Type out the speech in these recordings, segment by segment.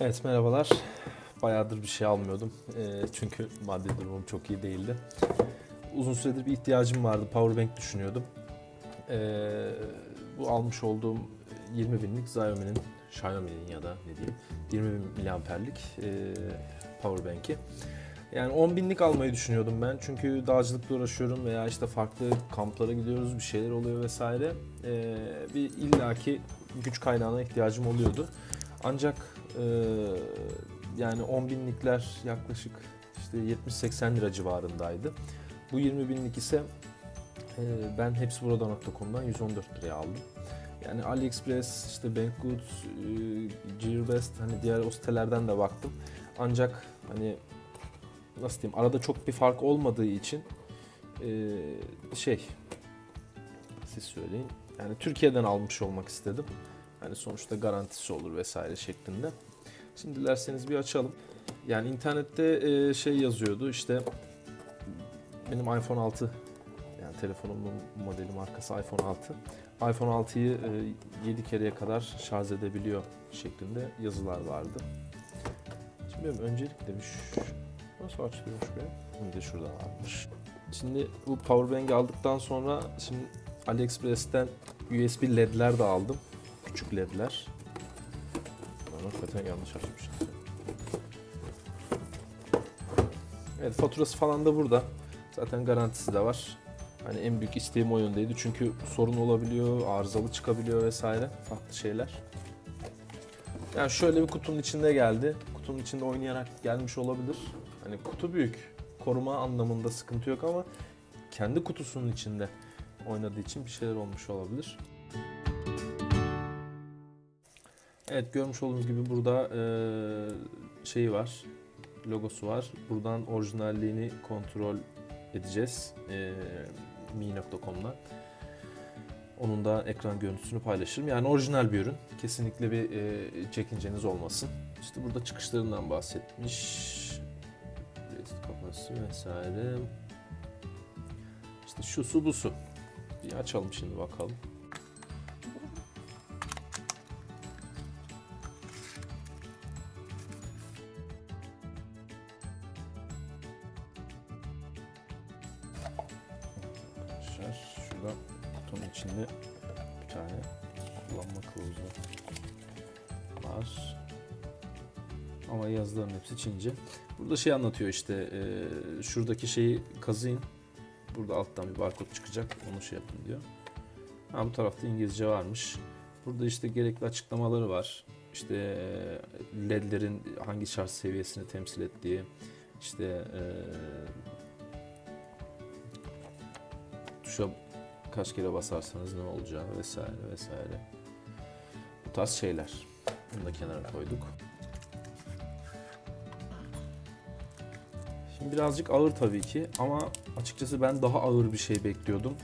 Evet merhabalar. Bayağıdır bir şey almıyordum. Ee, çünkü maddi durumum çok iyi değildi. Uzun süredir bir ihtiyacım vardı. Powerbank düşünüyordum. Ee, bu almış olduğum 20 binlik Xiaomi'nin, Xiaomi'nin ya da ne diyeyim 20 bin miliamperlik e, Powerbank'i. Yani 10 binlik almayı düşünüyordum ben. Çünkü dağcılıkla uğraşıyorum veya işte farklı kamplara gidiyoruz, bir şeyler oluyor vesaire. Ee, bir illaki güç kaynağına ihtiyacım oluyordu. Ancak e, yani 10 binlikler yaklaşık işte 70-80 lira civarındaydı. Bu 20 binlik ise e, ben hepsi burada.com'dan 114 liraya aldım. Yani AliExpress, işte Banggood, e, Gearbest hani diğer o sitelerden de baktım. Ancak hani nasıl diyeyim arada çok bir fark olmadığı için e, şey siz söyleyin. Yani Türkiye'den almış olmak istedim. Hani sonuçta garantisi olur vesaire şeklinde. Şimdi dilerseniz bir açalım. Yani internette e, şey yazıyordu işte benim iPhone 6 yani telefonumun modeli markası iPhone 6. iPhone 6'yı e, 7 kereye kadar şarj edebiliyor şeklinde yazılar vardı. Şimdi benim öncelikle bir nasıl açılıyormuş be? Bir de şurada varmış. Şimdi bu powerbank'i aldıktan sonra şimdi AliExpress'ten USB ledler de aldım. Küçük ledler. Ben hakikaten yanlış açmışım. Evet faturası falan da burada. Zaten garantisi de var. Hani en büyük isteğim o yöndeydi. Çünkü sorun olabiliyor, arızalı çıkabiliyor vesaire. Farklı şeyler. Yani şöyle bir kutunun içinde geldi. Kutunun içinde oynayarak gelmiş olabilir. Hani kutu büyük. Koruma anlamında sıkıntı yok ama kendi kutusunun içinde oynadığı için bir şeyler olmuş olabilir. Evet görmüş olduğunuz gibi burada eee, şeyi var, logosu var. Buradan orijinalliğini kontrol edeceğiz eee mi.com'da. Onun da ekran görüntüsünü paylaşırım. Yani orijinal bir ürün. Kesinlikle bir eee, çekinceniz olmasın. İşte burada çıkışlarından bahsetmiş. Kafası vesaire. İşte şu su bu su. Bir açalım şimdi bakalım. Şurada kutunun içinde bir tane kullanma kılavuzu var. Ama yazıların hepsi Çince. Burada şey anlatıyor işte e, şuradaki şeyi kazıyın. Burada alttan bir barkod çıkacak. Onu şey yapın diyor. Ha, bu tarafta İngilizce varmış. Burada işte gerekli açıklamaları var. İşte e, ledlerin hangi şarj seviyesini temsil ettiği, işte e, tuşa kaç kere basarsanız ne olacağı vesaire vesaire. Bu tarz şeyler. Bunu da kenara koyduk. Şimdi birazcık ağır tabii ki ama açıkçası ben daha ağır bir şey bekliyordum.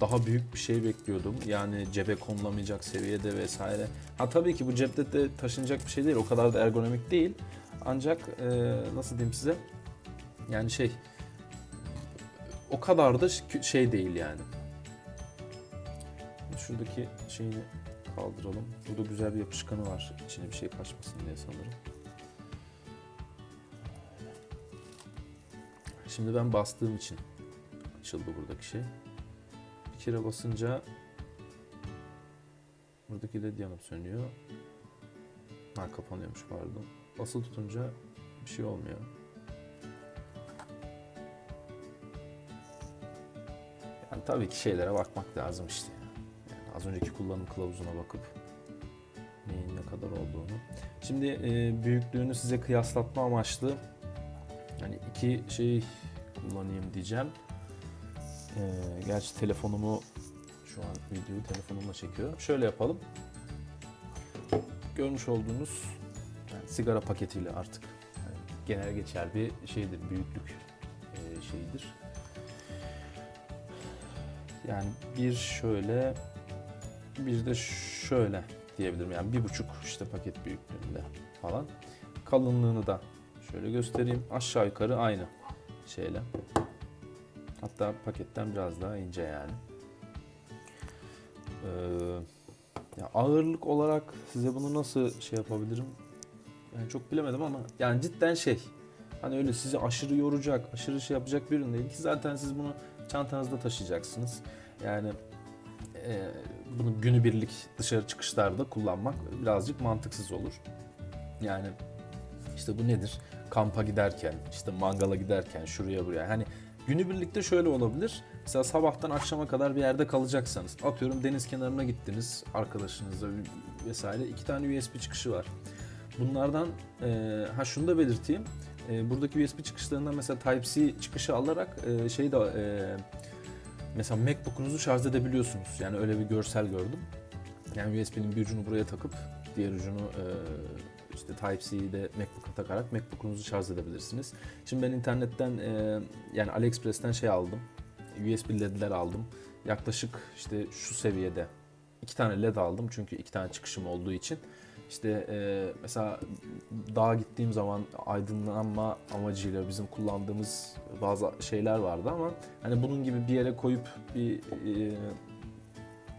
Daha büyük bir şey bekliyordum. Yani cebe konulamayacak seviyede vesaire. Ha tabii ki bu cepte de taşınacak bir şey değil. O kadar da ergonomik değil. Ancak e, nasıl diyeyim size? Yani şey o kadar da şey değil yani. Şuradaki şeyini kaldıralım. Burada güzel bir yapışkanı var. İçine bir şey kaçmasın diye sanırım. Şimdi ben bastığım için açıldı buradaki şey. Bir kere basınca buradaki led yanıp sönüyor. Ha kapanıyormuş pardon. Basılı tutunca bir şey olmuyor. Tabii ki şeylere bakmak lazım işte. Yani az önceki kullanım kılavuzuna bakıp neyin ne kadar olduğunu. Şimdi e, büyüklüğünü size kıyaslatma amaçlı hani iki şey kullanayım diyeceğim. E, gerçi telefonumu şu an videoyu telefonumla çekiyorum. Şöyle yapalım. Görmüş olduğunuz yani sigara paketiyle artık yani genel geçer bir şeydir, büyüklük e, şeyidir. Yani bir şöyle bir de şöyle diyebilirim. Yani bir buçuk işte paket büyüklüğünde falan. Kalınlığını da şöyle göstereyim. Aşağı yukarı aynı şeyle. Hatta paketten biraz daha ince yani. Ee, ya ağırlık olarak size bunu nasıl şey yapabilirim? Yani çok bilemedim ama yani cidden şey. Hani öyle sizi aşırı yoracak, aşırı şey yapacak bir ürün değil ki zaten siz bunu çantanızda taşıyacaksınız. Yani e, bunu günübirlik dışarı çıkışlarda kullanmak birazcık mantıksız olur. Yani işte bu nedir? Kampa giderken, işte mangala giderken, şuraya buraya. Hani günübirlikte şöyle olabilir. Mesela sabahtan akşama kadar bir yerde kalacaksanız. Atıyorum deniz kenarına gittiniz arkadaşınızla vesaire. iki tane USB çıkışı var. Bunlardan e, ha şunu da belirteyim. E, buradaki USB çıkışlarından mesela Type-C çıkışı alarak e, şey de e, mesela MacBook'unuzu şarj edebiliyorsunuz. Yani öyle bir görsel gördüm. Yani USB'nin bir ucunu buraya takıp diğer ucunu e, işte Type-C'yi de MacBook'a takarak MacBook'unuzu şarj edebilirsiniz. Şimdi ben internetten e, yani AliExpress'ten şey aldım. USB LED'ler aldım. Yaklaşık işte şu seviyede iki tane LED aldım çünkü iki tane çıkışım olduğu için. İşte e, mesela dağa gittiğim zaman aydınlanma amacıyla bizim kullandığımız bazı şeyler vardı ama hani bunun gibi bir yere koyup bir e,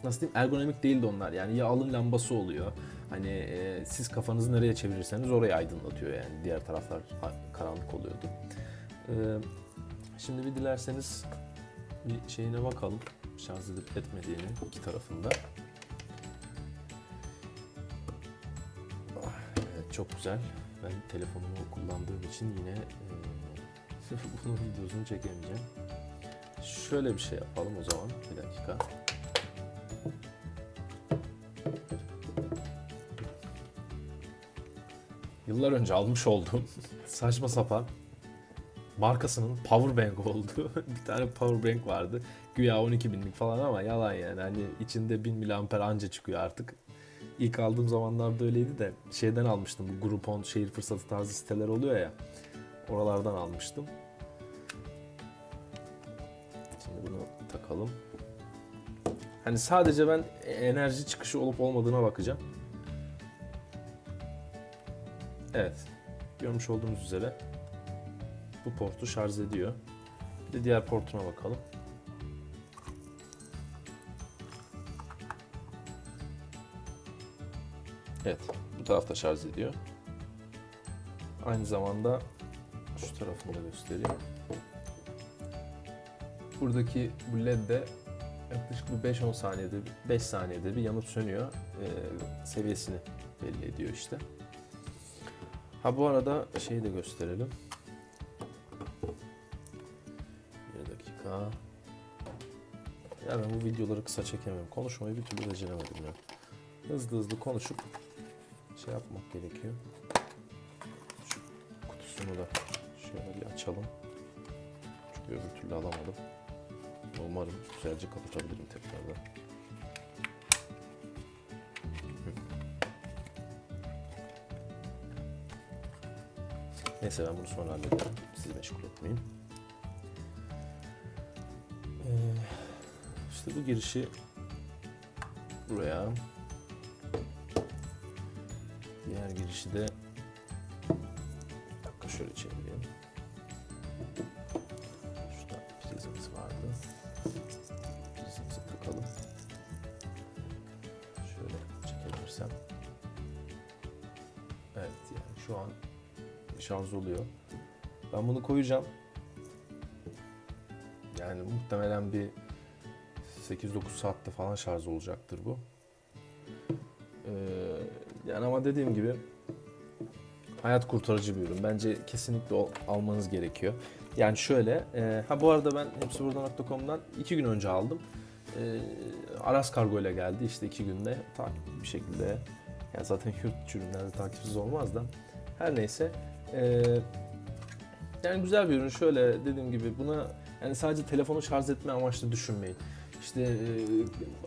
nasıl diyeyim ergonomik değildi onlar. Yani ya alın lambası oluyor. Hani e, siz kafanızı nereye çevirirseniz orayı aydınlatıyor yani. Diğer taraflar karanlık oluyordu. E, şimdi bir dilerseniz bir şeyine bakalım. Şarj edip etmediğini iki tarafında. Çok güzel. Ben telefonumu kullandığım için yine e, bunun videosunu çekemeyeceğim. Şöyle bir şey yapalım o zaman. Bir dakika. Yıllar önce almış olduğum saçma sapan markasının powerbank olduğu bir tane powerbank vardı. Güya 12 binlik falan ama yalan yani. Hani içinde 1000 miliamper anca çıkıyor artık. İlk aldığım zamanlarda öyleydi de şeyden almıştım. Bu Groupon şehir fırsatı tarzı siteler oluyor ya. Oralardan almıştım. Şimdi bunu takalım. Hani sadece ben enerji çıkışı olup olmadığına bakacağım. Evet. Görmüş olduğunuz üzere bu portu şarj ediyor. Bir de diğer portuna bakalım. Evet, bu tarafta şarj ediyor. Aynı zamanda şu tarafını da göstereyim. Buradaki bu led de yaklaşık bir 5-10 saniyede, 5 saniyede bir yanıp sönüyor. Ee, seviyesini belli ediyor işte. Ha bu arada şeyi de gösterelim. Bir dakika. Ya ben bu videoları kısa çekemiyorum. Konuşmayı bir türlü beceremedim ya. Hızlı hızlı konuşup şey yapmak gerekiyor. Şu kutusunu da şöyle bir açalım. Çünkü öbür türlü alamadım. Umarım güzelce kapatabilirim tekrardan. Neyse ben bunu sonra hallederim. Sizi meşgul etmeyeyim. Ee, işte bu girişi buraya. Diğer girişi de bir dakika şöyle çevireyim. Şurada prizimiz vardı. Prizimizi takalım. Şöyle çekebilirsem. Evet yani şu an şarj oluyor. Ben bunu koyacağım. Yani muhtemelen bir 8-9 saatte falan şarj olacaktır bu. Ee, yani ama dediğim gibi hayat kurtarıcı bir ürün. Bence kesinlikle almanız gerekiyor. Yani şöyle, e, ha bu arada ben hepsiburada.com'dan iki gün önce aldım. E, Aras Kargo ile geldi işte iki günde takip bir şekilde. Yani zaten yurt ürünlerde takipsiz olmaz da. Her neyse. e, yani güzel bir ürün. Şöyle dediğim gibi buna yani sadece telefonu şarj etme amaçlı düşünmeyin. İşte e,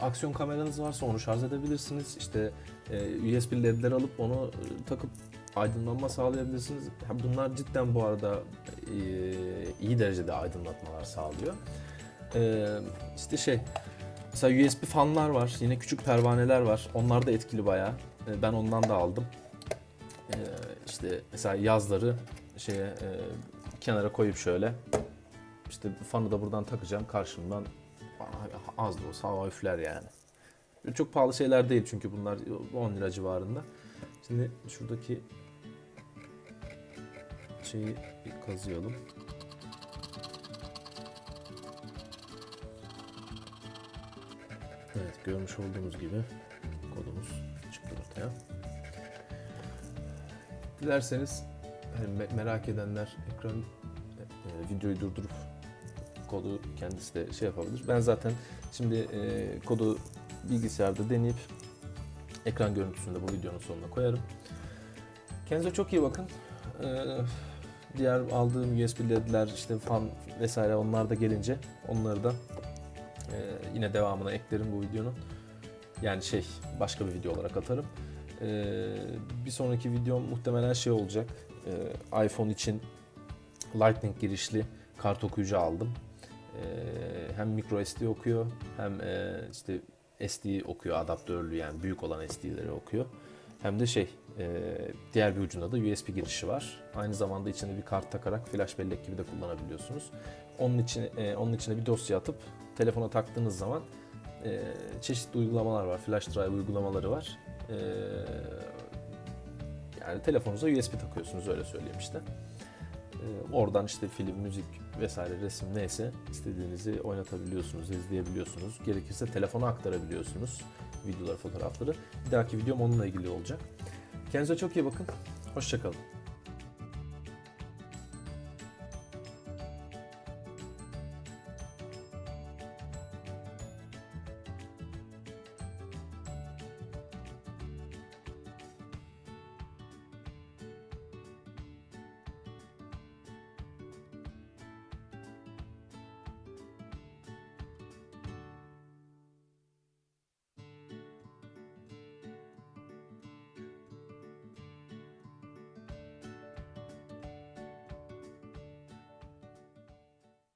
aksiyon kameranız varsa onu şarj edebilirsiniz. İşte e, USB ledler alıp onu e, takıp aydınlanma sağlayabilirsiniz. Bunlar cidden bu arada e, iyi derecede aydınlatmalar sağlıyor. E, işte şey mesela USB fanlar var. Yine küçük pervaneler var. Onlar da etkili bayağı. E, ben ondan da aldım. E, işte mesela yazları şeye e, kenara koyup şöyle işte fanı da buradan takacağım karşımdan az da olsa hava üfler yani. Çok pahalı şeyler değil çünkü bunlar 10 lira civarında. Şimdi şuradaki şeyi bir kazıyalım. Evet görmüş olduğunuz gibi kodumuz çıktı ortaya. Dilerseniz hani me- merak edenler ekran e, videoyu durdurup kodu kendisi de şey yapabilir. Ben zaten şimdi e, kodu bilgisayarda deneyip ekran görüntüsünü de bu videonun sonuna koyarım. Kendinize çok iyi bakın. Ee, diğer aldığım USB ledler işte fan vesaire onlar da gelince onları da e, yine devamına eklerim bu videonun. Yani şey başka bir video olarak atarım. Ee, bir sonraki videom muhtemelen şey olacak. Ee, iPhone için Lightning girişli kart okuyucu aldım. Ee, hem micro SD okuyor hem e, işte SD okuyor adaptörlü yani büyük olan SD'leri okuyor. Hem de şey e, diğer bir ucunda da USB girişi var. Aynı zamanda içine bir kart takarak flash bellek gibi de kullanabiliyorsunuz. Onun için e, onun içine bir dosya atıp telefona taktığınız zaman çeşitli uygulamalar var. Flash drive uygulamaları var. Yani telefonunuza USB takıyorsunuz öyle söyleyeyim işte. E, oradan işte film, müzik vesaire resim neyse istediğinizi oynatabiliyorsunuz, izleyebiliyorsunuz. Gerekirse telefona aktarabiliyorsunuz videoları, fotoğrafları. Bir dahaki videom onunla ilgili olacak. Kendinize çok iyi bakın. Hoşçakalın.